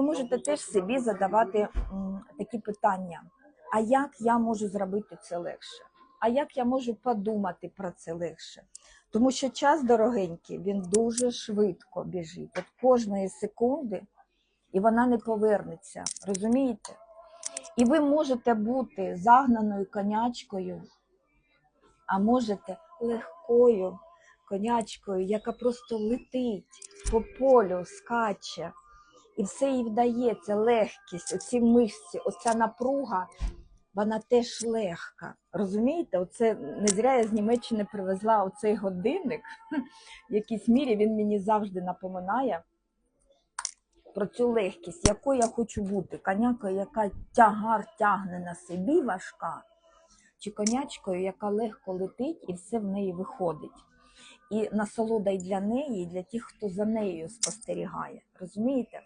ви можете теж собі задавати такі питання: а як я можу зробити це легше? А як я можу подумати про це легше? Тому що час дорогенький, він дуже швидко біжить. От кожної секунди, і вона не повернеться. Розумієте? І ви можете бути загнаною конячкою, а можете легкою конячкою, яка просто летить по полю, скаче. І все їй вдається, легкість, оці мишці, оця напруга, вона теж легка. Розумієте? Оце не зря я з Німеччини привезла оцей годинник. В якійсь мірі він мені завжди напоминає про цю легкість, якою я хочу бути. Конякою, яка тягар тягне на собі важка, чи конячкою, яка легко летить і все в неї виходить. І насолода й для неї, і для тих, хто за нею спостерігає. Розумієте?